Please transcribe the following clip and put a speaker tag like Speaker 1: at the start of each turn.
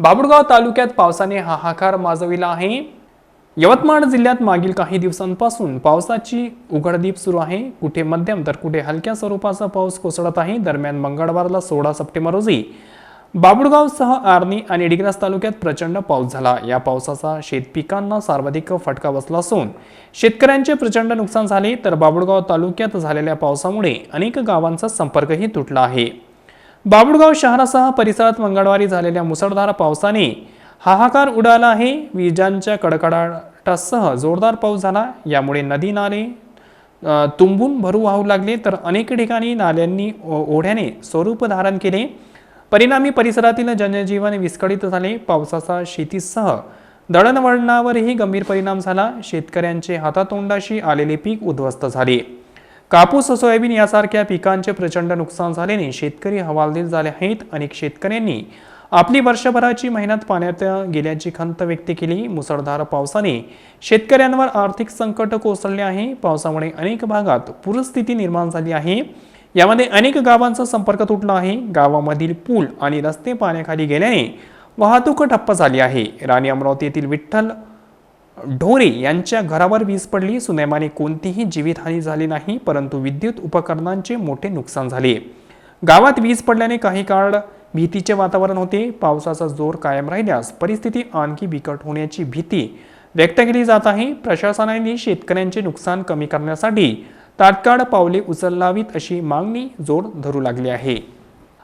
Speaker 1: बाबुळगाव तालुक्यात पावसाने हाहाकार माजविला आहे. यवतमाळ जिल्ह्यात मागील काही दिवसांपासून पावसाची उघडदीप सुरू आहे. कुठे मध्यम तर कुठे हलक्या स्वरूपाचा पाऊस कोसळत आहे. दरम्यान मंगळवारला सोळा सप्टेंबर रोजी बाबुळगावसह आर्णी आणि डिग्रस तालुक्यात प्रचंड पाऊस झाला. या पावसाचा शेतपिकांना सर्वाधिक फटका बसला असून शेतकऱ्यांचे प्रचंड नुकसान झाले. तर बाबुळगाव तालुक्यात झालेल्या पावसामुळे अनेक गावांचा संपर्कही तुटला आहे. बाबुळगाव शहरासह परिसरात मंगळवारी झालेल्या मुसळधार पावसाने हाहाकार उडाला आहे. विजांच्या कडकडाटासह जोरदार पाऊस झाला. यामुळे नदी नाले तुंबून भरू वाहू लागले. तर अनेक ठिकाणी नाल्यांनी ओ- ओढ्याने स्वरूप धारण केले. परिणामी परिसरातील जनजीवन विस्कळीत झाले. पावसाचा शेतीसह दळणवळणावरही गंभीर परिणाम झाला. शेतकऱ्यांचे हातातोंडाशी आलेले पीक उद्ध्वस्त झाले. कापूस सोयाबीन यासारख्या पिकांचे प्रचंड नुकसान झाल्याने शेतकरी हवालदिल झाले आहेत. अनेक शेतकऱ्यांनी आपली वर्षभराची मेहनत पाण्यात गेल्याची खंत व्यक्त केली. मुसळधार पावसाने शेतकऱ्यांवर आर्थिक संकट कोसळले आहे. पावसामुळे अनेक भागात पूरस्थिती निर्माण झाली आहे. यामध्ये अनेक गावांचा संपर्क तुटला आहे. गावामधील पूल आणि रस्ते पाण्याखाली गेल्याने वाहतूक ठप्प झाली आहे. राणी अमरावती येथील विठ्ठल ढोरे यांच्या घरावर वीज पडली. सुदैवाने कोणतीही जीवितहानी झाली नाही परंतु विद्युत उपकरणांचे मोठे नुकसान झाले. गावात वीज पडल्याने काही काळ भीतीचे वातावरण होते. पावसाचा जोर कायम राहिल्यास परिस्थिती आणखी बिकट होण्याची भीती व्यक्त केली जात आहे. प्रशासनाने शेतकऱ्यांचे नुकसान कमी करण्यासाठी तात्काळ पावले उचलावीत अशी मागणी जोर धरू लागली आहे.